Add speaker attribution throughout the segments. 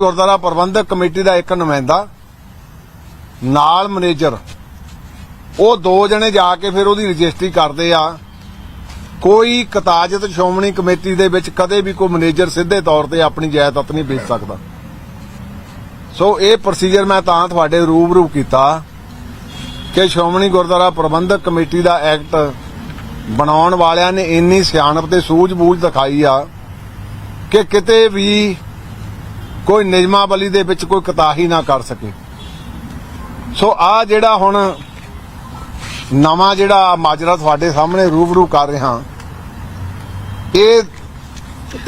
Speaker 1: Gurdwara Prabandhak committee ਦਾ ਇੱਕ ਨੁਮਾਇੰਦਾ, ਨਾਲ manager. ਉਹ ਦੋ ਜਣੇ ਜਾ ਕੇ ਫਿਰ ਉਹਦੀ ਰਜਿਸਟਰੀ ਕਰਦੇ ਆ। ਕੋਈ ਕਤਾਜਤ ਸ਼੍ਰੋਮਣੀ ਕਮੇਟੀ ਦੇ ਵਿੱਚ ਕਦੇ ਵੀ ਕੋਈ ਮੈਨੇਜਰ ਸਿੱਧੇ ਤੌਰ ਤੇ ਆਪਣੀ ਜਾਇਦਾਦ ਨਹੀਂ ਵੇਚ ਸਕਦਾ। ਸੋ ਇਹ ਪ੍ਰੋਸੀਜਰ ਮੈਂ ਤਾਂ ਤੁਹਾਡੇ ਰੂਬਰੂ ਕੀਤਾ ਕਿ ਸ਼੍ਰੋਮਣੀ ਗੁਰਦੁਆਰਾ ਪ੍ਰਬੰਧਕ ਕਮੇਟੀ ਦਾ ਐਕਟ ਬਣਾਉਣ ਵਾਲਿਆਂ ਨੇ ਇੰਨੀ ਸਿਆਣਪ ਤੇ ਸੂਝ-ਬੂਝ ਦਿਖਾਈ ਆ ਕਿ ਕਿਤੇ ਵੀ ਕੋਈ ਨਿਯਮਾਵਲੀ ਦੇ ਵਿੱਚ ਕੋਈ ਕਤਾਹੀ ਨਾ ਕਰ ਸਕੇ। ਸੋ ਆ ਜਿਹੜਾ ਹੁਣ ਨਵਾਂ ਜਿਹੜਾ ਮਾਜਰਾ ਤੁਹਾਡੇ ਸਾਹਮਣੇ ਰੂਬਰੂ ਕਰ ਰਿਹਾ, ਇਹ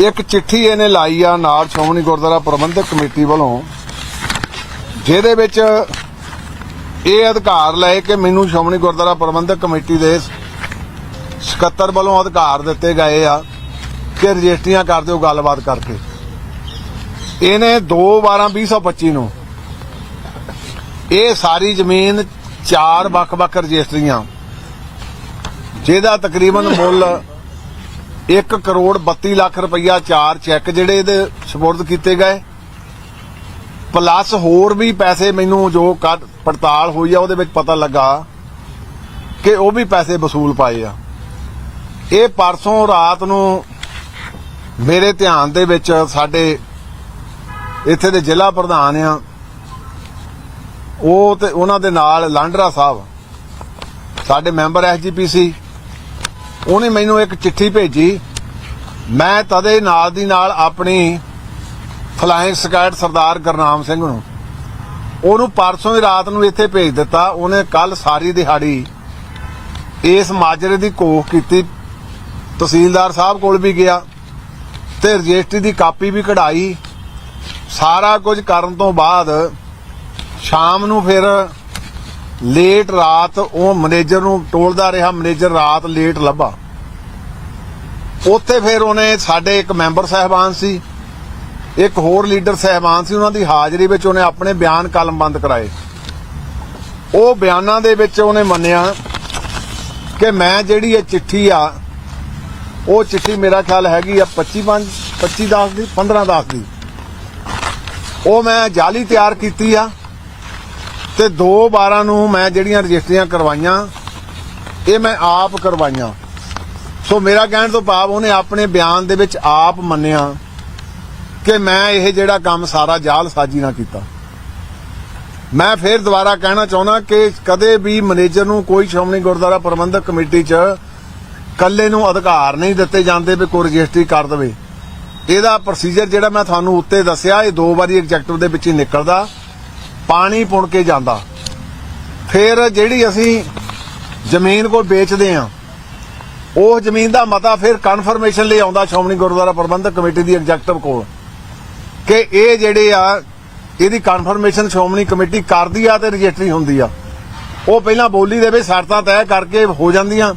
Speaker 1: ਇੱਕ ਚਿੱਠੀ ਇਹਨੇ ਲਾਈ ਆ ਨਾਲ ਸ਼੍ਰੋਮਣੀ ਗੁਰਦੁਆਰਾ ਪ੍ਰਬੰਧਕ ਕਮੇਟੀ ਵੱਲੋਂ, ਜਿਹਦੇ ਵਿੱਚ ਇਹ ਅਧਿਕਾਰ ਲਏ ਕਿ ਮੈਨੂੰ ਸ਼੍ਰੋਮਣੀ ਗੁਰਦੁਆਰਾ ਪ੍ਰਬੰਧਕ ਕਮੇਟੀ ਦੇ ਸਕੱਤਰ ਵੱਲੋਂ ਅਧਿਕਾਰ ਦਿੱਤੇ ਗਏ ਆ ਕਿ ਰਜਿਸਟਰੀਆਂ ਕਰ ਦਿਓ ਗੱਲਬਾਤ ਕਰਕੇ। ਇਹਨੇ 2 12 2025 ਨੂੰ ਇਹ ਸਾਰੀ ਜ਼ਮੀਨ ਚਾਰ ਵੱਖ-ਵੱਖ ਰਜਿਸਟਰੀਆਂ। ਜਿਹਦਾ ਤਕਰੀਬਨ ਮੁੱਲ 1 ਕਰੋੜ 32 ਲੱਖ ਰੁਪਈਆ ਚਾਰ ਚੈੱਕ ਜਿਹੜੇ ਇਹਦੇ ਸਪੁਰਦ ਕੀਤੇ ਗਏ। ਪਲੱਸ ਹੋਰ ਵੀ ਪੈਸੇ ਮੈਨੂੰ ਜੋ ਕੱਢ- ਪੜਤਾਲ ਹੋਈ ਆ, ਉਹਦੇ ਵਿੱਚ ਪਤਾ ਲੱਗਾ ਕਿ ਉਹ ਵੀ ਪੈਸੇ ਵਸੂਲ ਪਾਏ ਆ। ਇਹ ਪਰਸੋਂ ਰਾਤ ਨੂੰ ਮੇਰੇ ਧਿਆਨ ਦੇ ਵਿੱਚ ਸਾਡੇ ਇੱਥੇ ਦੇ ਜ਼ਿਲ੍ਹਾ ਪ੍ਰਧਾਨ ਆ। ਉਹ ਤੇ ਉਹਨਾਂ ਦੇ ਨਾਲ ਲਾਂਡਰਾ ਸਾਹਿਬ। ਸਾਡੇ ਮੈਂਬਰ ਐਸਜੀਪੀਸੀ ਉਹਨੇ ਮੈਨੂੰ ਇੱਕ ਚਿੱਠੀ ਭੇਜੀ। ਮੈਂ ਤਦੇ ਨਾਲ ਦੀ ਨਾਲ ਆਪਣੀ ਫਲਾਇੰਗ ਸਕੈਟ ਸਰਦਾਰ ਗੁਰਨਾਮ ਸਿੰਘ ਨੂੰ ਉਹਨੂੰ ਪਰਸੋਂ ਦੀ ਰਾਤ ਨੂੰ ਇੱਥੇ ਭੇਜ ਦਿੱਤਾ। ਉਹਨੇ ਕੱਲ ਸਾਰੀ ਦਿਹਾੜੀ ਇਸ ਮਾਜਰੇ ਦੀ ਕੋਖ ਕੀਤੀ। ਤਹਿਸੀਲਦਾਰ ਸਾਹਿਬ ਕੋਲ ਵੀ ਗਿਆ ਤੇ ਰਜਿਸਟਰੀ ਦੀ ਕਾਪੀ ਵੀ ਕਢਾਈ। ਸਾਰਾ ਕੁਝ ਕਰਨ ਤੋਂ ਬਾਅਦ ਸ਼ਾਮ ਨੂੰ ਫਿਰ ਲੇਟ ਰਾਤ ਉਹ ਮੈਨੇਜਰ ਨੂੰ ਟੋਲਦਾ ਰਿਹਾ, ਮੈਨੇਜਰ ਰਾਤ ਲੇਟ ਲੱਭਾ। ਉੱਥੇ ਫਿਰ ਉਹਨੇ ਸਾਡੇ ਇੱਕ ਮੈਂਬਰ ਸਹਿਬਾਨ ਸੀ, ਇੱਕ ਹੋਰ ਲੀਡਰ ਸਹਿਬਾਨ ਸੀ, ਉਹਨਾਂ ਦੀ ਹਾਜ਼ਰੀ ਵਿੱਚ ਉਹਨੇ ਆਪਣੇ ਬਿਆਨ ਕਲਮਬੰਦ ਕਰਾਏ। ਉਹ ਬਿਆਨਾਂ ਦੇ ਵਿੱਚ ਉਹਨੇ ਮੰਨਿਆ ਕਿ ਮੈਂ ਜਿਹੜੀ ਇਹ ਚਿੱਠੀ ਆ, ਉਹ ਚਿੱਠੀ ਮੇਰਾ ਖਿਆਲ ਹੈਗੀ ਆ 25 25 10 ਦੀ 15 10 ਦੀ। ਉਹ ਮੈਂ ਜਾਲੀ ਤਿਆਰ ਕੀਤੀ ਆ ਤੇ 2 12 ਨੂੰ ਮੈਂ ਜਿਹੜੀਆਂ ਰਜਿਸਟਰੀਆਂ ਕਰਵਾਈਆਂ, ਇਹ ਮੈਂ ਆਪ ਕਰਵਾਈਆਂ। ਸੋ ਮੇਰਾ ਕਹਿਣ ਤੋਂ ਭਾਵ ਉਹਨੇ ਆਪਣੇ ਬਿਆਨ ਦੇ ਵਿੱਚ ਆਪ ਮੰਨਿਆ ਕਿ ਮੈਂ ਇਹ ਜਿਹੜਾ ਕੰਮ ਸਾਰਾ ਜਾਲ ਸਾਜੀ ਨਾ ਕੀਤਾ। ਮੈਂ ਫਿਰ ਦੁਬਾਰਾ ਕਹਿਣਾ ਚਾਹੁੰਦਾ ਕਿ ਕਦੇ ਵੀ ਮੈਨੇਜਰ ਨੂੰ ਕੋਈ ਸ਼੍ਰੋਮਣੀ ਗੁਰਦੁਆਰਾ ਪ੍ਰਬੰਧਕ ਕਮੇਟੀ 'ਚ ਕੱਲੇ ਨੂੰ ਅਧਿਕਾਰ ਨਹੀਂ ਦਿੱਤੇ ਜਾਂਦੇ ਵੀ ਕੋਈ ਰਜਿਸਟਰੀ ਕਰ ਦੇਵੇ। ਇਹਦਾ ਪ੍ਰੋਸੀਜਰ ਜਿਹੜਾ ਮੈਂ ਤੁਹਾਨੂੰ ਉੱਤੇ ਦੱਸਿਆ, ਇਹ ਦੋ ਵਾਰੀ ਐਗਜ਼ੈਕਟਿਵ ਦੇ ਵਿੱਚ ਹੀ ਨਿਕਲਦਾ, ਪਾਣੀ ਪੁਣ ਕੇ ਜਾਂਦਾ। ਫਿਰ ਜਿਹੜੀ ਅਸੀਂ ਜ਼ਮੀਨ ਕੋਈ ਵੇਚਦੇ ਆ ਉਹ ਜ਼ਮੀਨ ਦਾ ਮਤਾ ਫਿਰ ਕਨਫਰਮੇਸ਼ਨ ਲਈ ਆਉਂਦਾ ਸ਼੍ਰੋਮਣੀ ਗੁਰਦੁਆਰਾ ਪ੍ਰਬੰਧਕ ਕਮੇਟੀ ਦੀ ਐਗਜ਼ੈਕਟਿਵ ਕੋਲ, ਕਿ ਇਹ ਜਿਹੜੇ ਆ, ਇਹਦੀ ਕਨਫਰਮੇਸ਼ਨ ਸ਼੍ਰੋਮਣੀ ਕਮੇਟੀ ਕਰਦੀ ਆ ਤੇ ਰਜਿਸਟਰੀ ਹੁੰਦੀ ਆ। ਉਹ ਪਹਿਲਾਂ ਬੋਲੀ ਦੇ ਵਿੱਚ ਸ਼ਰਤਾਂ ਤੈਅ ਕਰਕੇ ਹੋ ਜਾਂਦੀਆਂ,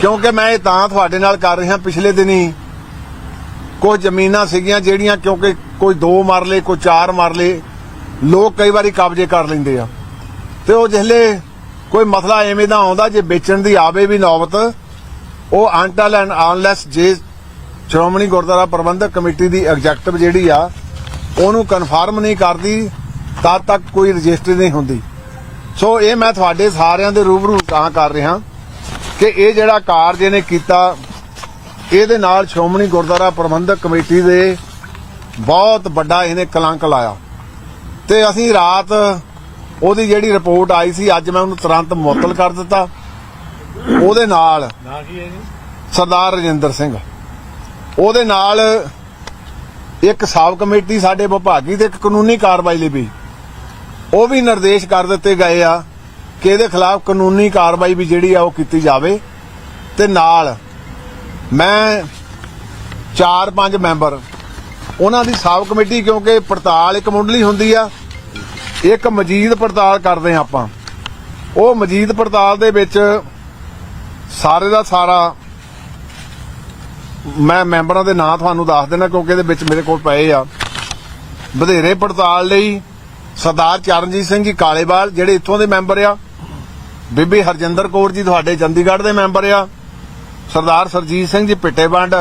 Speaker 1: ਕਿਉਂਕਿ ਮੈਂ ਇਹ ਤਾਂ ਤੁਹਾਡੇ ਨਾਲ ਕਰ ਰਿਹਾ ਪਿਛਲੇ ਦਿਨੀ ਕੁਝ ਜ਼ਮੀਨਾਂ ਸੀਗੀਆਂ ਜਿਹੜੀਆਂ ਕਿਉਂਕਿ ਕੋਈ ਦੋ 2 ਮਰਲੇ ਕੋਈ 4 ਮਰਲੇ ਲੋਕ ਕਈ ਵਾਰੀ ਕਬਜ਼ੇ ਕਰ ਲੈਂਦੇ ਆ। ਤੇ ਉਹ ਜਿਹਲੇ ਕੋਈ ਮਸਲਾ ਐਵੇਂ ਦਾ ਆਉਂਦਾ ਜੇ ਵੇਚਣ ਦੀ ਆਵੇ ਵੀ ਨੌਬਤ, ਉਹ ਅੰਟਲ ਐਂਡ ਅਨਲੈਸ ਜੇ ਸ਼੍ਰੋਮਣੀ ਗੁਰਦੁਆਰਾ ਪ੍ਰਬੰਧਕ ਕਮੇਟੀ ਦੀ ਐਗਜ਼ੈਕਟਿਵ ਜਿਹੜੀ ਆ, ਉਹਨੂੰ ਕਨਫਰਮ ਨਹੀਂ ਕਰਦੀ, ਤਦ ਤੱਕ ਕੋਈ ਰਜਿਸਟਰੀ ਨਹੀਂ ਹੁੰਦੀ। ਸੋ ਇਹ ਮੈਂ ਤੁਹਾਡੇ ਸਾਰਿਆਂ ਦੇ ਰੂਬਰੂ ਤਾਂ ਕਰ ਰਿਹਾ ਕਿ ਇਹ ਜਿਹੜਾ ਕਾਰਜ ਇਹਨੇ ਕੀਤਾ ਇਹਦੇ ਨਾਲ ਸ਼੍ਰੋਮਣੀ ਗੁਰਦੁਆਰਾ ਪ੍ਰਬੰਧਕ ਕਮੇਟੀ ਦੇ ਬਹੁਤ ਵੱਡਾ ਇਹਨੇ ਕਲੰਕ ਲਾਇਆ। ਤੇ ਅਸੀਂ ਰਾਤ ਉਹਦੀ ਜਿਹੜੀ ਰਿਪੋਰਟ ਆਈ ਸੀ ਅੱਜ ਮੈਂ ਉਹਨੂੰ ਤੁਰੰਤ ਮੁਅੱਤਲ ਕਰ ਦਿੱਤਾ। ਉਹਦੇ ਨਾਲ ਸਰਦਾਰ ਰਜਿੰਦਰ ਸਿੰਘ। ਉਹਦੇ ਨਾਲ ਇੱਕ ਸਾਬ ਕਮੇਟੀ ਸਾਡੇ ਵਿਭਾਗੀ ਤੇ ਇੱਕ ਕਾਨੂੰਨੀ ਕਾਰਵਾਈ ਲਈ ਵੀ। ਉਹ ਵੀ ਨਿਰਦੇਸ਼ ਕਰ ਦਿੱਤੇ ਗਏ ਆ ਕਿ ਇਹਦੇ ਖਿਲਾਫ ਕਾਨੂੰਨੀ ਕਾਰਵਾਈ ਵੀ ਜਿਹੜੀ ਆ ਉਹ ਕੀਤੀ ਜਾਵੇ। ਤੇ ਨਾਲ ਮੈਂ ਚਾਰ ਪੰਜ ਮੈਂਬਰ। ਉਹਨਾਂ ਦੀ ਸਾਬ ਕਮੇਟੀ ਕਿਉਂਕਿ ਪੜਤਾਲ ਇੱਕ ਮੁੰਡਲੀ ਹੁੰਦੀ ਆ, ਇੱਕ ਮਜੀਦ ਪੜਤਾਲ ਕਰਦੇ ਆ ਆਪਾਂ। ਉਹ ਮਜੀਦ ਪੜਤਾਲ ਦੇ ਵਿੱਚ ਸਾਰੇ ਦਾ ਸਾਰਾ ਮੈਂ ਮੈਂਬਰਾਂ ਦੇ ਨਾਂ ਤੁਹਾਨੂੰ ਦੱਸ ਦੇਣਾ ਕਿਉਂਕਿ ਇਹਦੇ ਵਿੱਚ ਮੇਰੇ ਕੋਲ ਪਏ ਆ। ਵਧੇਰੇ ਪੜਤਾਲ ਲਈ ਸਰਦਾਰ ਚਰਨਜੀਤ ਸਿੰਘ ਜੀ ਕਾਲੇਵਾਲ, ਜਿਹੜੇ ਇੱਥੋਂ ਦੇ ਮੈਂਬਰ ਆ। ਬੀਬੀ ਹਰਜਿੰਦਰ ਕੌਰ ਜੀ ਤੁਹਾਡੇ ਚੰਡੀਗੜ੍ਹ ਦੇ ਮੈਂਬਰ ਆ। ਸਰਦਾਰ ਸਰਜੀਤ ਸਿੰਘ ਜੀ ਪਿੱਟੇਵੰਡ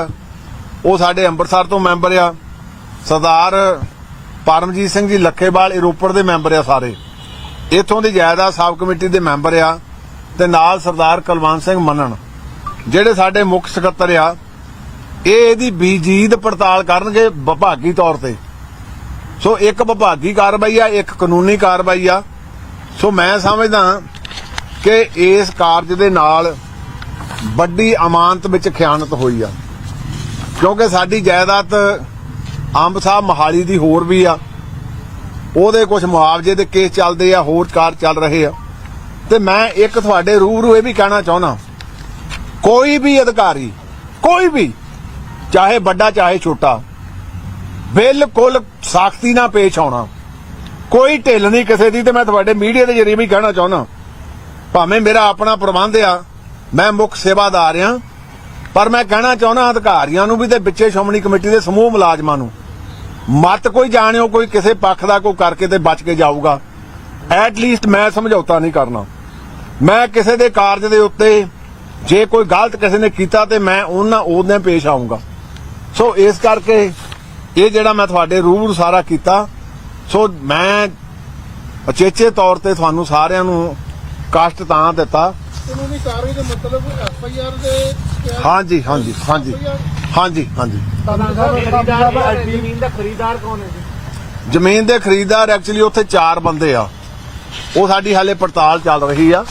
Speaker 1: ਉਹ ਸਾਡੇ ਅੰਮ੍ਰਿਤਸਰ ਤੋਂ ਮੈਂਬਰ ਆ। ਸਰਦਾਰ ਪਰਮਜੀਤ ਸਿੰਘ ਜੀ ਲੱਖੇਵਾਲ ਰੋਪੜ ਦੇ ਮੈਂਬਰ ਆ ਸਾਰੇ। ਇਥੋਂ ਦੀ ਜਾਇਦਾਦ ਸਾਬ ਕਮੇਟੀ ਦੇ ਮੈਂਬਰ ਆ ਤੇ ਨਾਲ ਸਰਦਾਰ ਕੁਲਵੰਤ ਸਿੰਘ ਮੰਨਣ, ਜਿਹੜੇ ਸਾਡੇ ਮੁੱਖ ਸਕੱਤਰ ਆ। ਇਹ ਇਹਦੀ ਬੀਜੀਦ ਪੜਤਾਲ ਕਰਨਗੇ ਵਿਭਾਗੀ ਤੌਰ ਤੇ। ਸੋ ਇੱਕ ਵਿਭਾਗੀ ਕਾਰਵਾਈ ਆ, ਇੱਕ ਕਾਨੂੰਨੀ ਕਾਰਵਾਈ ਆ। ਸੋ ਮੈਂ ਸਮਝਦਾ ਕਿ ਇਸ ਕਾਰਜ ਦੇ ਨਾਲ ਵੱਡੀ ਅਮਾਨਤ ਵਿੱਚ ਖਿਆਨਤ ਹੋਈ ਆ। ਕਿਉਂਕਿ ਸਾਡੀ ਜਾਇਦਾਦ ਅੰਬ ਸਾਹਿਬ ਮਹਾਲੀ ਦੀ ਹੋਰ ਵੀ ਆ। ਉਹਦੇ ਕੁਝ ਮੁਆਵਜ਼ੇ ਦੇ ਕੇਸ ਚੱਲਦੇ ਆ, ਹੋਰ ਕਾਰ ਚੱਲ ਰਹੇ ਆ। ਤੇ ਮੈਂ ਇੱਕ ਤੁਹਾਡੇ ਰੂਬਰੂ ਇਹ ਵੀ ਕਹਿਣਾ ਚਾਹੁੰਦਾ, ਕੋਈ ਵੀ ਅਧਿਕਾਰੀ, ਕੋਈ ਵੀ, ਚਾਹੇ ਵੱਡਾ, ਚਾਹੇ ਛੋਟਾ, ਬਿਲਕੁਲ ਸਾਖਤੀ ਨਾਲ ਪੇਸ਼ ਆਉਣਾ। ਕੋਈ ਢਿੱਲ ਨਹੀਂ ਕਿਸੇ ਦੀ ਤੇ ਮੈਂ ਤੁਹਾਡੇ ਮੀਡੀਆ ਦੇ ਜਰੀਏ ਵੀ ਕਹਿਣਾ ਚਾਹੁੰਦਾ, ਭਾਵੇਂ ਮੇਰਾ ਆਪਣਾ ਪ੍ਰਬੰਧ ਆ ਮੈਂ ਮੁੱਖ ਸੇਵਾਦਾਰ ਆ ਪਰ ਮੈਂ ਕਹਿਣਾ ਚਾਹੁੰਦਾ ਅਧਿਕਾਰੀਆਂ ਨੂੰ ਵੀ ਤੇ ਵਿੱਚੇ ਸ਼ੋਮਣੀ ਕਮੇਟੀ ਦੇ ਸਮੂਹ ਮੁਲਾਜ਼ਮਾਂ ਨੂੰ, ਮਤ ਕੋਈ ਜਾਣਿਓ ਕੋਈ ਕਿਸੇ ਪੱਖ ਦਾ ਕੋਈ ਕਰਕੇ ਤੇ ਬਚ ਕੇ ਜਾਊਗਾ। ਐਟ ਲੀਸਟ ਮੈਂ ਸਮਝੌਤਾ ਨਹੀਂ ਕਰਨਾ। ਮੈਂ ਕਿਸੇ ਦੇ ਕਾਰਜ ਦੇ ਉੱਤੇ ਜੇ ਕੋਈ ਗਲਤ ਕਿਸੇ ਨੇ ਕੀਤਾ ਤੇ ਮੈਂ ਉਹਨਾਂ, ਉਹਦੇ ਪੇਸ਼ ਆਉਂਗਾ ਸੋ ਇਸ ਕਰਕੇ ਇਹ ਜਿਹੜਾ ਮੈਂ ਤੁਹਾਡੇ ਰੂਬਰੂ ਸਾਰਾ ਕੀਤਾ ਸੋ ਮੈਂ ਅਚੇਚੇ ਤੌਰ ਤੇ ਤੁਹਾਨੂੰ ਸਾਰਿਆਂ ਨੂੰ ਕਸ਼ਟ ਤਾਂ ਦਿੱਤਾ
Speaker 2: ਕਾਨੂੰਨੀ ਕਾਰਵਾਈ ਦੇ ਮਤਲਬ ਐਫ ਆਈ ਆਰ ਦੇ ਕਿਹਾ-
Speaker 1: ਹਾਂਜੀ ਹਾਂਜੀ ਹਾਂਜੀ। ਹਾਂਜੀ ਹਾਂਜੀ।
Speaker 3: ਜ਼ਮੀਨ ਦਾ ਖਰੀਦਾਰ ਕੌਣ ਹੈ ਜੀ
Speaker 1: ਜ਼ਮੀਨ ਦੇ ਖਰੀਦਦਾਰ ਐਕਚੁਅਲੀ ਉੱਥੇ ਚਾਰ ਬੰਦੇ ਆ। ਉਹ ਸਾਡੀ ਹਾਲੇ ਪੜਤਾਲ ਚੱਲ ਰਹੀ ਆ।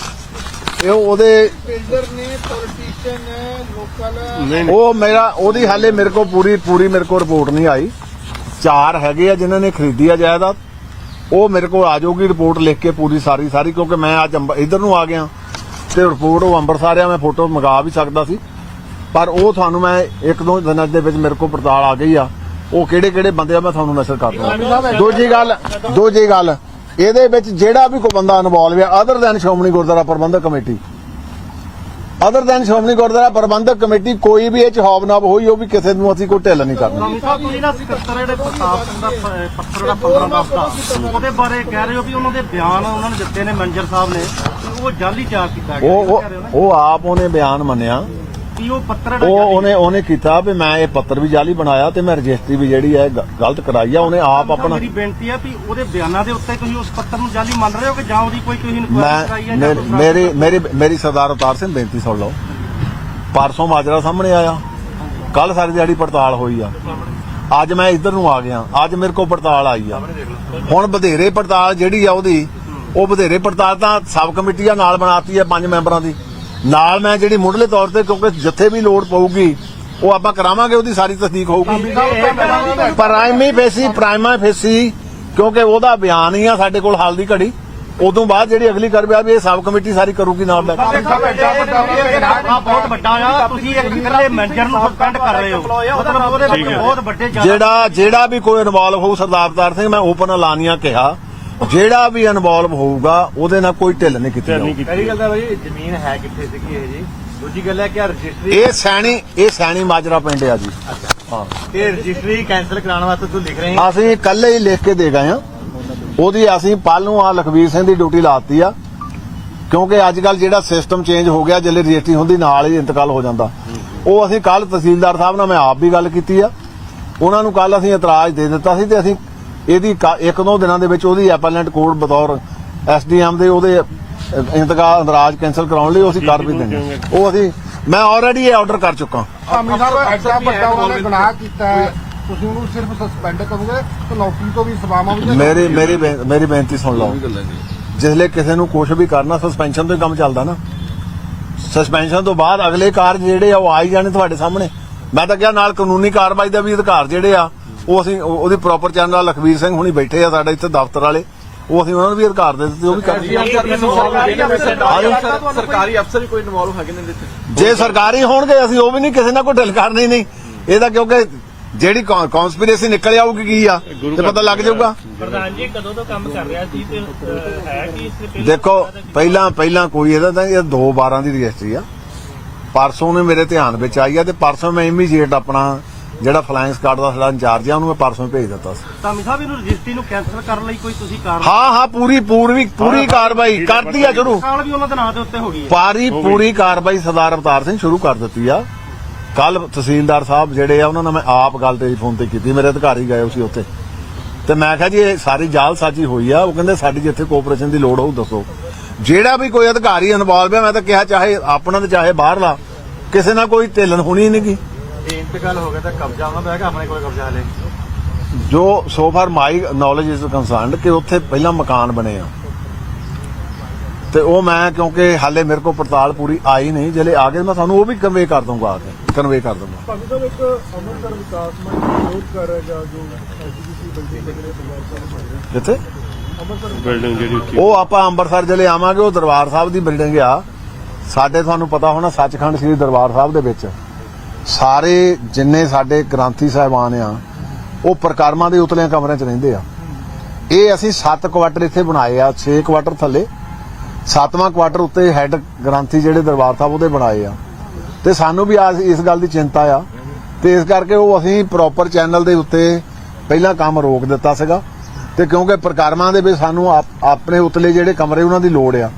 Speaker 1: ਇਹ ਉਹਦੇ
Speaker 2: ਬਿਲਡਰ ਨੇ ਪੋਲੀਟੀਸ਼ੀਅਨ ਨੇ ਲੋਕਲ
Speaker 1: ਉਹ ਮੇਰਾ ਉਹਦੀ ਹਾਲੇ ਮੇਰੇ ਕੋਲ ਪੂਰੀ ਪੂਰੀ ਮੇਰੇ ਕੋਲ ਰਿਪੋਰਟ ਨਹੀਂ ਆਈ। ਚਾਰ ਹੈਗੇ ਆ ਜਿਨ੍ਹਾਂ ਨੇ ਖਰੀਦੀ ਆ ਜਾਇਦਾਦ। ਉਹ ਮੇਰੇ ਕੋਲ ਆ ਜਾਊਗੀ ਰਿਪੋਰਟ ਲਿਖ ਕੇ ਪੂਰੀ ਸਾਰੀ ਸਾਰੀ ਕਿਉਂਕਿ ਮੈਂ ਅੱਜ ਇੱਧਰ ਨੂੰ ਆ ਗਿਆ। ਤੇ ਰਿਪੋਰਟ ਉਹ ਅੰਮ੍ਰਿਤਸਰ ਆ, ਮੈਂ ਫੋਟੋ ਮੰਗਾ ਵੀ ਸਕਦਾ ਸੀ। ਪਰ ਉਹ ਤੁਹਾਨੂੰ ਮੈਂ ਇੱਕ ਦੋ ਦਿਨਾਂ ਦੇ ਵਿੱਚ ਮੇਰੇ ਕੋਲ ਪੜਤਾਲ ਆ ਗਈ ਆ। ਉਹ ਕਿਹੜੇ ਕਿਹੜੇ ਬੰਦੇ ਆ, ਮੈਂ ਤੁਹਾਨੂੰ ਨਸ਼ਰ ਕਰ ਦੂੰਗਾ ਦੂਜੀ ਗੱਲ ਦੂਜੀ ਗੱਲ, ਇਹਦੇ ਵਿੱਚ ਜਿਹੜਾ ਵੀ ਕੋਈ ਬੰਦਾ ਇਨਵੋਲਵ ਆ other than Shiromani Gurdwara Prabandhak committee. Other than Shiromani Gurdwara Prabandhak committee, ਕੋਈ ਵੀ ਇਹ ਚ ਹੌਬਨਾਬ ਹੋਈ, ਉਹ ਵੀ ਕਿਸੇ ਨੂੰ ਅਸੀਂ ਕੋਈ ਢਿੱਲ ਨਹੀਂ ਕਰਨਾ।
Speaker 3: ਸਵਾਮੀ ਸਾਹਿਬ, ਤੁਸੀਂ ਨਾ ਸਕੱਤਰ ਜਿਹੜੇ ਪ੍ਰਤਾਪ ਸਿੰਘ ਦਾ ਪੱਤਰ ਦਾ 15 ਦਸ ਦਾ, ਉਹਦੇ ਬਾਰੇ ਕਹਿ ਰਹੇ ਹੋ ਵੀ ਉਹਨਾਂ ਦੇ ਬਿਆਨ ਉਹਨਾਂ ਨੇ ਦਿੱਤੇ ਨੇ ਮੈਨੇਜਰ ਸਾਹਿਬ ਨੇ। ਉਹ ਜਾਲੀ ਚਾਰ ਕੀਤਾ ਗਿਆ।
Speaker 1: ਉਹ
Speaker 3: ਇਹ
Speaker 1: ਉਹ
Speaker 3: ਕਹਿ ਰਹੇ ਹੋ ਨਾ
Speaker 1: ਉਹ ਆਪ ਉਹਨੇ ਬਿਆਨ ਮੰਨਿਆ।
Speaker 3: ਕਿ ਉਹ ਪੱਤਰ
Speaker 1: ਉਹ ਉਹਨੇ ਉਹਨੇ ਕੀਤਾ ਵੀ ਮੈਂ ਇਹ ਪੱਤਰ ਵੀ ਜਾਲੀ ਬਣਾਇਆ ਤੇ ਮੈਂ ਰਜਿਸਟਰੀ ਵੀ ਜਿਹੜੀ ਹੈ ਗ- ਗਲਤ ਕਰਾਈ ਆ। ਉਹਨੇ ਆਪ ਆਪਣਾ
Speaker 3: ਮੇਰੀ ਬੇਨਤੀ ਹੈ ਵੀ ਉਹਦੇ ਬਿਆਨਾਂ ਦੇ ਉੱਤੇ ਤੁਸੀਂ ਉਸ ਪੱਤਰ ਨੂੰ ਜਾਲੀ ਮੰਨ ਰਹੇ ਹੋ ਕਿ ਜਾਂ ਉਹਦੀ ਕੋਈ ਤੁਸੀਂ ਇਨਕੁਆਇਰੀ ਕਰਾਈ ਹੈ
Speaker 1: ਮੈਂ
Speaker 3: ਜਾਂ
Speaker 1: ਮੇਰੀ- ਮੇਰੀ ਮੇਰੀ ਮੇਰੀ ਸਰਦਾਰ ਅਵਤਾਰ ਸਿੰਘ ਬੇਨਤੀ ਸੁਣ ਲਓ। ਪਰਸੋਂ ਮਾਜਰਾ ਸਾਹਮਣੇ ਆਇਆ। ਕੱਲ ਸਾਰੀ ਦਿਹਾੜੀ ਪੜਤਾਲ ਹੋਈ ਆ। ਅੱਜ ਮੈਂ ਇੱਧਰ ਨੂੰ ਆ ਗਿਆ। ਅੱਜ ਮੇਰੇ ਕੋਲ ਪੜਤਾਲ ਆਈ ਆ। ਹੁਣ ਵਧੇਰੇ ਪੜਤਾਲ ਜਿਹੜੀ ਆ ਉਹਦੀ ਉਹ ਵਧੇਰੇ ਪੜਤਾਲ ਤਾਂ ਸਬ ਕਮੇਟੀ ਆ ਨਾਲ ਬਣਾਤੀ ਆ ਪੰਜ ਮੈਂਬਰਾਂ ਦੀ। ਨਾਲ ਮੈਂ ਜਿਹੜੀ ਮੁੱਢਲੇ ਤੌਰ ਤੇ ਕਿਉਂਕਿ ਜਿੱਥੇ ਵੀ ਲੋੜ ਪਊਗੀ ਉਹ ਆਪਾਂ ਕਰਾਵਾਂਗੇ ਉਹਦੀ ਸਾਰੀ ਤਸਦੀਕ ਹੋਊਗੀ। ਪ੍ਰਾਇਮਰੀ ਫੇਸੀ ਪ੍ਰਾਇਮਾ ਫੇਸੀ ਕਿਉਂਕਿ ਉਹਦਾ ਬਿਆਨ ਹੀ ਆ ਸਾਡੇ ਕੋਲ ਹਾਲ ਦੀ ਘੜੀ। ਉਦੋਂ ਬਾਅਦ ਜਿਹੜੀ ਅਗਲੀ ਕਰਵਾ ਵੀ ਇਹ ਸਬ ਕਮੇਟੀ ਸਾਰੀ ਕਰੂਗੀ ਨਾਲ ਲੈ ਕੇ।
Speaker 3: ਆ ਬਹੁਤ ਵੱਡਾ ਆ ਤੁਸੀਂ ਇੱਕ ਇਕੱਲੇ ਮੈਨੇਜਰ ਨੂੰ ਸਸਪੈਂਡ ਕਰ ਰਹੇ ਹੋ। ਮਤਲਬ ਉਹਦੇ ਵਿੱਚ ਬਹੁਤ ਵੱਡੇ ਜ਼ਿਆਦਾ-
Speaker 1: ਜਿਹੜਾ ਜਿਹੜਾ ਵੀ ਕੋਈ ਇਨਵੋਲਵ ਹੋਊ ਸਰਦਾਰ ਸਿੰਘ ਮੈਂ ਓਪਨ ਐਲਾਨੀਆਂ ਕਿਹਾ। ਜਿਹੜਾ ਵੀ ਇਨਵੋਲਵ ਹੋਊਗਾ ਉਹਦੇ ਨਾਲ ਕੋਈ ਢਿੱਲ ਨਹੀਂ ਕੀਤੀ ਜਾਊਗੀ।
Speaker 4: ਪਹਿਲੀ ਗੱਲ ਤਾਂ ਬਈ ਜ਼ਮੀਨ ਹੈ ਕਿੱਥੇ ਸੀਗੀ ਇਹ ਜੀ? ਦੂਜੀ ਗੱਲ ਹੈ ਕਿ ਰਜਿਸਟਰੀ
Speaker 1: ਇਹ ਸੈਣੀ ਇਹ ਸੈਣੀ ਮਾਜਰਾ ਪਿੰਡ ਆ ਜੀ। ਹਾਂ।
Speaker 4: ਇਹ ਰਜਿਸਟਰੀ ਕੈਨਸਲ ਕਰਾਉਣ ਵਾਸਤੇ ਤੂੰ ਲਿਖ ਰਹੇ ਹੈ?
Speaker 1: ਅਸੀਂ ਇਕੱਲੇ ਹੀ ਲਿਖ ਕੇ ਦੇ ਗਏ ਆ ਉਹਦੀ ਅਸੀਂ ਪਲ ਨੂੰ ਆ ਲਖਵੀਰ ਸਿੰਘ ਦੀ ਡਿਊਟੀ ਲਾਤੀ ਆ। ਕਿਉਂਕਿ ਅੱਜ ਕੱਲ ਜਿਹੜਾ ਸਿਸਟਮ ਚੇਂਜ ਹੋ ਗਿਆ ਜਦੋਂ ਰਜਿਸਟਰੀ ਹੁੰਦੀ ਨਾਲ ਹੀ ਇੰਤਕਾਲ ਹੋ ਜਾਂਦਾ। ਉਹ ਅਸੀਂ ਕੱਲ ਤਹਿਸੀਲਦਾਰ ਸਾਹਿਬ ਨਾਲ ਮੈਂ ਆਪ ਵੀ ਗੱਲ ਕੀਤੀ ਆ। ਉਹਨਾਂ ਨੂੰ ਕੱਲ ਅਸੀਂ ਇਤਰਾਜ਼ ਦੇ ਦਿੱਤਾ ਸੀ ਤੇ ਅਸੀਂ ਇਹਦੀ ਇੱਕ ਦੋ ਦਿਨਾਂ ਦੇ ਵਿੱਚ ਉਹਦੀ ਐਪਲੈਂਟ ਕੋਡ ਬਤੌਰ ਐਸਡੀਐਮ ਦੇ ਉਹਦੇ ਇੰਤਕਾਲ ਅੰਦਰਾਜ ਕੈਨਸਲ ਕਰਾਉਣ ਲਈ ਉਹ ਅਸੀਂ ਕਰ ਵੀ ਦਿੰਦੇ ਉਹ ਅਸੀਂ ਮੈਂ ਆਲਰੇਡੀ ਇਹ ਆਰਡਰ ਕਰ ਚੁੱਕਾ।
Speaker 2: ਆਮੀ ਸਾਹਿਬ ਐਡਾ ਵੱਡਾ ਉਹਨਾਂ ਨੇ ਗੁਨਾਹ ਕੀਤਾ। ਹੈ, ਤੁਸੀਂ ਉਹਨੂੰ ਸਿਰਫ ਸਸਪੈਂਡ ਕਰੋਗੇ ਤੇ ਨੌਕਰੀ ਤੋਂ ਵੀ ਸਵਾਵਾਂ ਵੀ
Speaker 1: ਮੇਰੀ ਮੇਰੀ ਬੇ- ਮੇਰੀ ਬੇਨਤੀ ਸੁਣ ਲਓ। ਜਿਸਲੇ ਕਿਸੇ ਨੂੰ ਕੁਝ ਵੀ ਕਰਨਾ ਸਸਪੈਂਸ਼ਨ ਤੋਂ ਹੀ ਕੰਮ ਚੱਲਦਾ ਨਾ। ਸਸਪੈਂਸ਼ਨ ਤੋਂ ਬਾਅਦ ਅਗਲੇ ਕਾਰਜ ਜਿਹੜੇ ਆ ਉਹ ਆ ਹੀ ਜਾਣੇ ਤੁਹਾਡੇ ਸਾਹਮਣੇ। ਮੈਂ ਤਾਂ ਕਿਹਾ ਨਾਲ ਕਾਨੂੰਨੀ ਕਾਰਵਾਈ ਦਾ ਵੀ ਅਧਿਕਾਰ ਜਿਹੜੇ ਆ ਉਹ ਅਸੀਂ ਉਹ- ਉਹਦੀ ਪ੍ਰੋਪਰ ਚੈਨਲ ਲਖਵੀਰ ਸਿੰਘ ਹੁਣੀ ਬੈਠੇ ਆ ਸਾਡੇ ਇੱਥੇ ਦਫ਼ਤਰ ਵਾਲੇ। ਉਹ ਅਸੀਂ ਉਹਨਾਂ ਨੂੰ ਵੀ ਅਧਿਕਾਰ ਦੇ ਦਿੱਤੇ ਉਹ ਵੀ ਕਰਨਗੇ
Speaker 4: ਸਰਕਾਰੀ ਅਫਸਰ ਵੀ ਕੋਈ ਇਨਵੋਲਵ ਹੈਗੇ ਨੇ ਇਹਦੇ ਵਿੱਚ
Speaker 1: ਜੇ ਸਰਕਾਰੀ ਹੋਣਗੇ ਅਸੀਂ ਉਹ ਵੀ ਨਹੀਂ ਕਿਸੇ ਨਾਲ ਕੋਈ ਢਿੱਲ ਕਰਨੀ ਨਹੀਂ। ਇਹ ਤਾਂ ਕਿਉਂਕਿ ਜਿਹੜੀ ਕਨਸਪੀਰੇਸੀ ਨਿਕਲ ਆਊਗੀ ਕੀ ਆ? ਤੇ ਪਤਾ ਲੱਗ ਜਾਊਗਾ।
Speaker 5: ਪ੍ਰਧਾਨ ਜੀ ਕਦੋਂ ਤੋਂ ਕੰਮ ਕਰ ਰਿਹਾ ਸੀ? ਤੇ ਅਹ, ਹੈ ਕਿ ਇਸ ਤੋਂ ਪਹਿਲਾਂ
Speaker 1: ਦੇਖੋ ਪਹਿਲਾਂ ਪਹਿਲਾਂ ਕੋਈ ਇਹਦਾ ਤਾਂ ਇਹ 2 12 ਦੀ ਰਜਿਸਟਰੀ ਆ। ਪਰਸੋਂ ਨੇ ਮੇਰੇ ਧਿਆਨ ਵਿੱਚ ਆਈ ਆ ਤੇ ਪਰਸੋਂ ਮੈਂ ਇਮੀਡੀਏਟ ਆਪਣਾ ਜਿਹੜਾ ਫਲਾਈਂਗ ਸਕਾਡ ਦਾ ਸਾਡਾ ਇੰਚਾਰਜ ਆ ਉਹਨੂੰ ਮੈਂ ਪਰਸੋਂ ਭੇਜ ਦਿੱਤਾ ਸੀ।
Speaker 3: ਸਾਮੀ ਸਾਹਿਬ ਇਹਨੂੰ ਰਜਿਸਟਰੀ ਨੂੰ ਕੈਨਸਲ ਕਰਨ ਲਈ ਕੋਈ ਤੁਸੀਂ ਕਾਰਨ
Speaker 1: ਹਾਂ ਹਾਂ ਪੂਰੀ ਪੂਰੀ ਪੂਰੀ ਕਾਰਵਾਈ ਕਰਦੀ ਆ ਸ਼ੁਰੂ।
Speaker 3: ਕਾਲ ਵੀ ਉਹਨਾਂ ਦੇ ਨਾਂ ਦੇ ਉੱਤੇ ਹੋ ਗਈ ਹੈ।
Speaker 1: ਪਾਰੀ ਪੂਰੀ ਕਾਰਵਾਈ ਸਰਦਾਰ ਅਵਤਾਰ ਸਿੰਘ ਸ਼ੁਰੂ ਕਰ ਦਿੱਤੀ ਆ। ਕੱਲ ਤਹਿਸੀਲਦਾਰ ਸਾਹਿਬ ਜਿਹੜੇ ਆ ਉਹਨਾਂ ਨਾਲ ਮੈਂ ਆਪ ਗੱਲ ਟੈਲੀਫੋਨ ਤੇ ਕੀਤੀ। ਮੇਰੇ ਅਧਿਕਾਰੀ ਗਏ ਸੀ ਉੱਥੇ। ਤੇ ਮੈਂ ਕਿਹਾ ਜੀ ਇਹ ਸਾਰੀ ਜਾਲ ਸਾਜੀ ਹੋਈ ਆ। ਉਹ ਕਹਿੰਦੇ ਸਾਡੀ ਜਿੱਥੇ ਕੋਆਪਰੇਸ਼ਨ ਦੀ ਲੋੜ ਹੋਊ ਦੱਸੋ। ਜਿਹੜਾ ਵੀ ਕੋਈ ਅਧਿਕਾਰੀ ਇਨਵੋਲਵ ਹੈ ਮੈਂ ਤਾਂ ਕਿਹਾ ਚਾਹੇ ਆਪਣਾ ਤੇ ਚਾਹੇ ਬਾਹਰਲਾ ਕਿਸੇ ਨਾਲ ਕੋਈ ਢਿੱਲਣ ਹੋਣੀ ਨਹੀਂਗੀ
Speaker 4: ਇਹ ਇੰਤਕਾਲ ਹੋ ਗਿਆ ਤਾਂ ਕਬਜ਼ਾ ਉਹਨਾਂ ਦਾ ਹੈਗਾ ਆਪਣੇ ਕੋਲ ਕਬਜ਼ਾ ਹਲੇ
Speaker 1: ਜੋ so far my knowledge is concerned ਕਿ ਉੱਥੇ ਪਹਿਲਾਂ ਮਕਾਨ ਬਣੇ ਆ। ਤੇ ਉਹ ਮੈਂ ਕਿਉਂਕਿ ਹਾਲੇ ਮੇਰੇ ਕੋਲ ਪੜਤਾਲ ਪੂਰੀ ਆਈ ਨਹੀਂ। ਜਿਹੜੇ ਆ ਗਏ ਮੈਂ ਤੁਹਾਨੂੰ ਉਹ ਵੀ ਕਨਵੇ ਕਰ ਦੂੰਗਾ ਆ ਕੇ। ਕਨਵੇ ਕਰ ਦੂੰਗਾ
Speaker 2: ਭਾਵੇਂ ਸਾਹਿਬ ਇੱਕ ਅੰਮ੍ਰਿਤਸਰ ਵਿਕਾਸ ਮੰਚ ਵਿਰੋਧ ਕਰ ਰਿਹਾ ਜਾਂ ਜੋ ਐਸਜੀਪੀਸੀ ਬਿਲਡਿੰਗ ਦੇ ਜਿਹੜੇ ਪੰਜਾਬ
Speaker 1: ਕਿੱਥੇ?
Speaker 2: ਅੰਮ੍ਰਿਤਸਰ
Speaker 1: ਉਹ ਆਪਾਂ ਅੰਮ੍ਰਿਤਸਰ ਜਲੇ ਆਵਾਂਗੇ ਉਹ ਦਰਬਾਰ ਸਾਹਿਬ ਦੀ ਬਿਲਡਿੰਗ ਆ। ਸਾਡੇ ਤੁਹਾਨੂੰ ਪਤਾ ਹੋਣਾ ਸੱਚਖੰਡ ਸ੍ਰੀ ਦਰਬਾਰ ਸਾਹਿਬ ਦੇ ਵਿੱਚ। ਸਾਰੇ ਜਿੰਨੇ ਸਾਡੇ ਗ੍ਰੰਥੀ ਸਾਹਿਬਾਨ ਆ, ਉਹ ਪ੍ਰਕਰਮਾਂ ਦੇ ਉਤਲਿਆਂ ਕਮਰਿਆਂ 'ਚ ਰਹਿੰਦੇ ਆ। ਇਹ ਅਸੀਂ 7 ਕੁਆਟਰ ਇੱਥੇ ਬਣਾਏ ਆ 6 ਕੁਆਟਰ ਥੱਲੇ। ਸੱਤਵਾਂ ਕੁਆਟਰ ਉੱਤੇ ਹੈੱਡ ਗ੍ਰੰਥੀ ਜਿਹੜੇ ਦਰਬਾਰ ਸਾਹਿਬ ਉਹਦੇ ਬਣਾਏ ਆ। ਤੇ ਸਾਨੂੰ ਵੀ ਆਸ- ਇਸ ਗੱਲ ਦੀ ਚਿੰਤਾ ਆ, ਤੇ ਇਸ ਕਰਕੇ ਉਹ ਅਸੀਂ ਪ੍ਰੋਪਰ ਚੈਨਲ ਦੇ ਉੱਤੇ ਪਹਿਲਾਂ ਕੰਮ ਰੋਕ ਦਿੱਤਾ ਸੀਗਾ। ਤੇ ਕਿਉਂਕਿ ਪ੍ਰਕਰਮਾਂ ਦੇ ਵਿੱਚ ਸਾਨੂੰ ਆਪ- ਆਪਣੇ ਉਤਲੇ ਜਿਹੜੇ ਕਮਰੇ ਉਹਨਾਂ ਦੀ ਲੋੜ ਆ,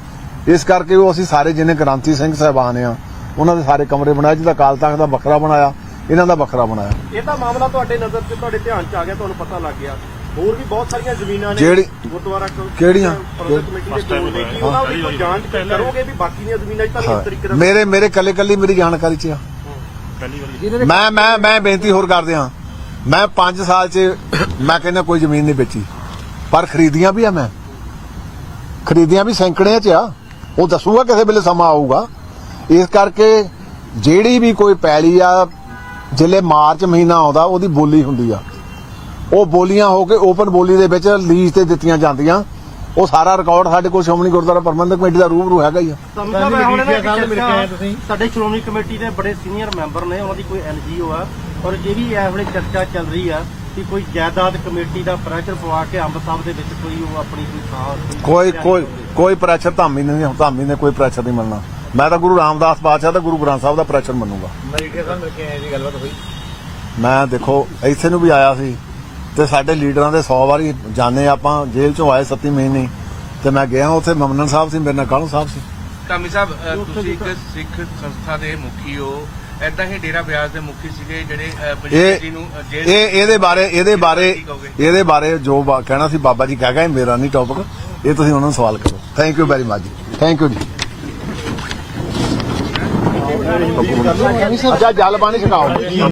Speaker 1: ਇਸ ਕਰਕੇ ਉਹ ਅਸੀਂ ਸਾਰੇ ਜਿੰਨੇ ਗ੍ਰਾਂਤੀ ਸਿੰਘ ਸਾਹਿਬਾਨ ਆ ਉਹਨਾਂ ਦੇ ਸਾਰੇ ਕਮਰੇ ਬਣਾਏ ਜਿਹਦਾ ਕਾਲ ਤਖਤ ਦਾ ਵੱਖਰਾ ਬਣਾਇਆ ਇਹਨਾਂ ਦਾ ਵੱਖਰਾ ਬਣਾਇਆ।
Speaker 3: ਇਹ ਤਾਂ ਮਾਮਲਾ ਤੁਹਾਡੇ ਨਜ਼ਰ 'ਚ ਤੁਹਾਡੇ ਧਿਆਨ 'ਚ ਆ ਗਿਆ ਤੁਹਾਨੂੰ ਪਤਾ ਲੱਗ ਗਿਆ। ਹੋਰ ਵੀ ਬਹੁਤ ਸਾਰੀਆਂ ਜ਼ਮੀਨਾਂ ਨੇ
Speaker 1: ਜਿਹੜੀ-
Speaker 3: ਗੁਰਦੁਆਰਾ
Speaker 1: ਕਿਹੜੀਆਂ?
Speaker 3: ਪ੍ਰਬੰਧਕ ਕਮੇਟੀ ਦੇ ਕੋਲ ਨੇ ਕੀ ਉਹਨਾਂ ਦੀ ਕੋਈ ਜਾਂਚ ਕਰੋਗੇ ਵੀ ਬਾਕੀ ਦੀਆਂ ਜ਼ਮੀਨਾਂ 'ਚ ਤੁਹਾਨੂੰ ਇਸ ਤਰੀਕੇ ਦਾ
Speaker 1: ਮੇਰੇ ਮੇਰੇ ਕੱਲੇ ਕੱਲੀ ਮੇਰੀ ਜਾਣਕਾਰੀ 'ਚ ਆ। ਮੈਂ ਮੈਂ ਮੈਂ ਬੇਨਤੀ ਹੋਰ ਕਰਦੇ ਹਾਂ। ਮੈਂ 5 ਸਾਲ 'ਚ ਮੈਂ ਕਹਿੰਦਾ ਕੋਈ ਜ਼ਮੀਨ ਨਹੀਂ ਵੇਚੀ। ਪਰ ਖਰੀਦੀਆਂ ਵੀ ਆ ਮੈਂ। ਖਰੀਦੀਆਂ ਵੀ ਸੈਂਕੜਿਆਂ 'ਚ ਆ। ਉਹ ਦੱਸੂਗਾ ਕਿਸੇ ਵੇਲੇ ਸਮਾਂ ਆਊਗਾ। ਇਸ ਕਰਕੇ ਜਿਹੜੀ ਵੀ ਕੋਈ ਪੈਲੀ ਆ ਜਿਲੇ ਮਾਰਚ ਮਹੀਨਾ ਆਉਂਦਾ ਉਹਦੀ ਬੋਲੀ ਹੁੰਦੀ ਆ। ਉਹ ਬੋਲੀਆਂ ਹੋ ਕੇ ਓਪਨ ਬੋਲੀ ਦੇ ਵਿੱਚ ਲੀਜ਼ ਤੇ ਦਿੱਤੀਆਂ ਜਾਂਦੀਆਂ। ਉਹ ਸਾਰਾ ਰਿਕਾਰਡ ਸਾਡੇ ਕੋਲ ਸ਼੍ਰੋਮਣੀ ਗੁਰਦੁਆਰਾ ਪ੍ਰਬੰਧਕ ਕਮੇਟੀ ਦਾ ਰੂਬਰੂ ਹੈਗਾ ਹੀ ਆ।
Speaker 3: ਸਾਡੇ ਸ਼੍ਰੋਮਣੀ ਕਮੇਟੀ ਦੇ ਬੜੇ ਸੀਨੀਅਰ ਮੈਂਬਰ ਨੇ ਉਹਨਾਂ ਦੀ ਕੋਈ ਐਨਜੀਓ ਆ। ਔਰ ਜੇ ਵੀ ਇਹ ਵੇਲੇ ਚਰਚਾ ਚੱਲ ਰਹੀ ਆ ਕਿ ਕੋਈ ਜਾਇਦਾਦ ਕਮੇਟੀ ਦਾ ਪ੍ਰੈਸ਼ਰ ਪਵਾ ਕੇ ਅੰਬ ਸਾਹਿਬ ਦੇ ਵਿੱਚ ਕੋਈ ਉਹ ਆਪਣੀ ਕੋਈ
Speaker 1: ਕੋਈ ਕੋਈ ਕੋਈ ਪ੍ਰੈਸ਼ਰ ਧਾਮੀ ਨੇ ਨਹੀਂ ਧਾਮੀ ਨੇ ਕੋਈ ਪ੍ਰੈਸ਼ਰ ਨਹੀਂ ਮੰਨਣਾ ਮੈਂ ਤਾਂ ਗੁਰੂ ਰਾਮਦਾਸ ਪਾਤਸ਼ਾਹ ਤੇ ਗੁਰੂ ਗ੍ਰੰਥ ਸਾਹਿਬ ਦਾ ਪ੍ਰੈਸ਼ਰ ਮੰਨੂਗਾ।
Speaker 4: ਮਰੀਟੇ ਸਾਹਿਬ ਮਿਲ ਕੇ ਆਏ ਜੀ ਗੱਲਬਾਤ ਹੋਈ?
Speaker 1: ਮੈਂ ਦੇਖੋ ਇੱਥੇ ਨੂੰ ਵੀ ਆਇਆ ਸੀ ਤੇ ਸਾਡੇ ਲੀਡਰਾਂ ਦੇ 100 ਵਾਰੀ ਜਾਣੇ ਆਪਾਂ ਜੇਲ੍ਹ ਚੋਂ ਆਏ 7 ਮਹੀਨੇ ਤੇ ਮੈਂ ਗਿਆ ਉੱਥੇ ਮਮਨਨ ਸਾਹਿਬ ਸੀ ਮੇਰੇ ਨਾਲ ਕਾਲੂ ਸਾਹਿਬ ਸੀ।
Speaker 6: ਧਾਮੀ ਸਾਹਿਬ ਤੁਸੀਂ ਇੱਕ ਸਿੱਖ ਸੰਸਥਾ ਦੇ ਮੁਖੀ ਹੋ। ਐਦਾਂ ਹੀ ਡੇਰਾ ਬਿਆਸ ਦੇ ਮੁਖੀ ਸੀਗੇ ਜਿਹੜੇ
Speaker 1: ਇਹ
Speaker 6: ਜੀ ਨੂੰ ਅ,
Speaker 1: ਇਹ
Speaker 6: ਜੇਲ੍ਹ
Speaker 1: ਇਹਦੇ ਬਾਰੇ ਇਹਦੇ ਬਾਰੇ? ਇਹਦੇ ਬਾਰੇ ਜੋ ਕਹਿਣਾ ਸੀ ਬਾਬਾ ਜੀ ਕਹਿ ਗਏ ਮੇਰਾ ਨਹੀਂ ਟੌਪਿਕ ਇਹ ਤੁਸੀਂ ਉਹਨਾਂ ਨੂੰ ਸਵਾਲ ਕਰੋ। ਥੈਂਕ ਯੂ ਵੈਰੀ ਮਚ ਜੀ ਥੈਂਕ ਯੂ ਜੀ। ਅੱਛਾ ਜਲ ਪਾਣੀ ਛਕਾਓ।